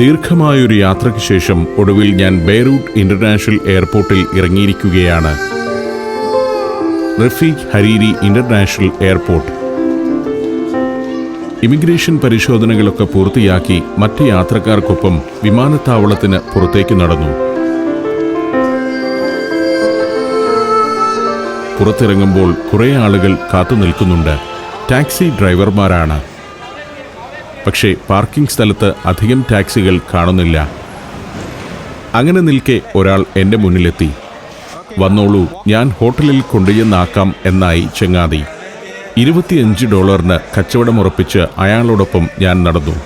ദീർഘമായൊരു യാത്രയ്ക്ക് ശേഷം ഒടുവിൽ ഞാൻ ബെയ്റൂട്ട് ഇന്റർനാഷണൽ എയർപോർട്ടിൽ ഇറങ്ങിയിരിക്കുകയാണ്. Rafiq Hariri international airport. Immigration പരിശോധനകളൊക്കെ പൂർത്തിയാക്കി മറ്റ് യാത്രക്കാർക്കൊപ്പം വിമാനത്താവളത്തിന് പുറത്തേക്ക് നടന്നു. പുറത്തിറങ്ങുമ്പോൾ കുറേ ആളുകൾ കാത്തു നിൽക്കുന്നുണ്ട് ടാക്സി ഡ്രൈവർമാരാണ്. പക്ഷേ പാർക്കിംഗ് സ്ഥലത്ത് അധികം ടാക്സികൾ കാണുന്നില്ല. അങ്ങനെ നിൽക്കെ ഒരാൾ എന്റെ മുന്നിലെത്തി. വന്നോളൂ ഞാൻ ഹോട്ടലിൽ കൊണ്ടുചെന്നാക്കാം എന്നായി ചെങ്ങാതി. ഇരുപത്തിയഞ്ച് ഡോളറിന് കച്ചവടമുറപ്പിച്ച് അയാളോടൊപ്പം ഞാൻ നടന്നു.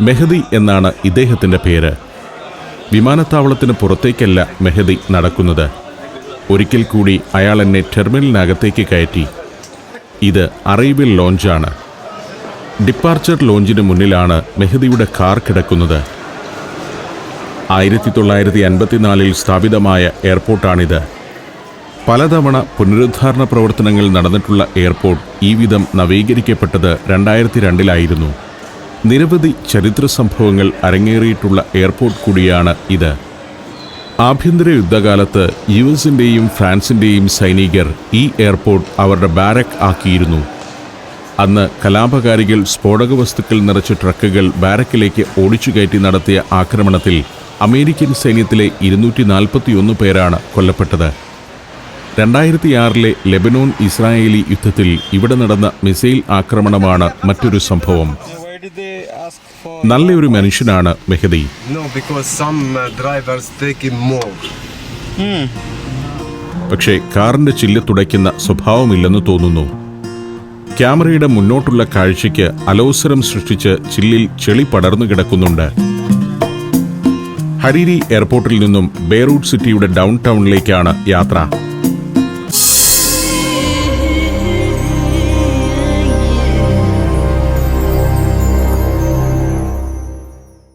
മെഹദി എന്നാണ് ഇദ്ദേഹത്തിന്റെ പേര്. വിമാനത്താവളത്തിന് പുറത്തേക്കല്ല മെഹദി നടക്കുന്നത്. ഒരിക്കൽ കൂടി അയാൾ എന്നെ ടെർമിനലിനകത്തേക്ക് കയറ്റി. ഇത് അറൈവൽ ലോഞ്ചാണ്. ഡിപ്പാർച്ചർ ലോഞ്ചിന് മുന്നിലാണ് മെഹദിയുടെ കാർ കിടക്കുന്നത്. ആയിരത്തി തൊള്ളായിരത്തി അൻപത്തിനാലിൽ സ്ഥാപിതമായ എയർപോർട്ടാണിത്. പലതവണ പുനരുദ്ധാരണ പ്രവർത്തനങ്ങൾ നടന്നിട്ടുള്ള എയർപോർട്ട് ഈ വിധം നവീകരിക്കപ്പെട്ടത് രണ്ടായിരത്തി രണ്ടിലായിരുന്നു നിരവധി ചരിത്ര സംഭവങ്ങൾ അരങ്ങേറിയിട്ടുള്ള എയർപോർട്ട് കൂടിയാണ് ഇത്. ആഭ്യന്തര യുദ്ധകാലത്ത് യു എസിന്റെയും ഫ്രാൻസിന്റെയും സൈനികർ ഈ എയർപോർട്ട് അവരുടെ ബാരക് ആക്കിയിരുന്നു. അന്ന് കലാപകാരികൾ സ്ഫോടക വസ്തുക്കൾ നിറച്ച ട്രക്കുകൾ ബാരക്കിലേക്ക് ഓടിച്ചു കയറ്റി നടത്തിയ ആക്രമണത്തിൽ അമേരിക്കൻ സൈന്യത്തിലെ ഇരുന്നൂറ്റി നാൽപ്പത്തിയൊന്ന് പേരാണ് കൊല്ലപ്പെട്ടത് രണ്ടായിരത്തി ആറിലെ ലെബനോൺ ഇസ്രായേലി യുദ്ധത്തിൽ ഇവിടെ നടന്ന മിസൈൽ ആക്രമണമാണ് മറ്റൊരു സംഭവം? നല്ലൊരു മനുഷ്യനാണ് Mehdi No, because some uh, drivers take him more. പക്ഷേ കാറിന്റെ ചില്ല് തുടയ്ക്കുന്ന സ്വഭാവമില്ലെന്ന് തോന്നുന്നു ക്യാമറയുടെ മുന്നോട്ടുള്ള കാഴ്ചയ്ക്ക് അലോസരം സൃഷ്ടിച്ച് ചില്ലിൽ ചെളി പടർന്നു കിടക്കുന്നുണ്ട്. ഹരീരി എയർപോർട്ടിൽ നിന്നും ബെയ്റൂട്ട് സിറ്റിയുടെ ഡൗൺ ടൗണിലേക്കാണ് യാത്ര.